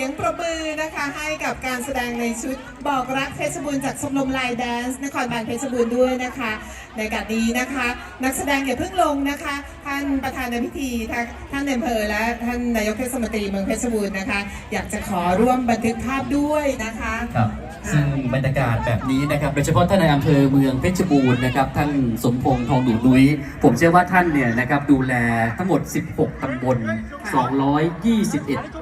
ียงประมือนะคะให้กับการแสดงในชุดบอกรักเพชรบูรณ์จากชมรมลายแดนซ์นครบาลเพชรบูรณ์ด้วยนะคะ ในการนี้นะคะ นักแสดงอย่าเพิ่งลงนะคะ ท่านประธานในพิธีท่านท่นเนอำเภอและท่านนายกเทศมนตรีเมืองเพชรบูรณ์นะคะ อยากจะขอร่วมบันทึกภาพด้วยนะคะครับซึ่งบรรยากาศแบบนี้นะครับโดยเฉพาะท่านในอำเภอเมืองเพชรบูรณ์นะครับท่านสมพงษ์ทองดูนุ้ยผมเชื่อว่าท่านเนี่ยนะครับดูแลทั้งหมด 16 ตำบล 221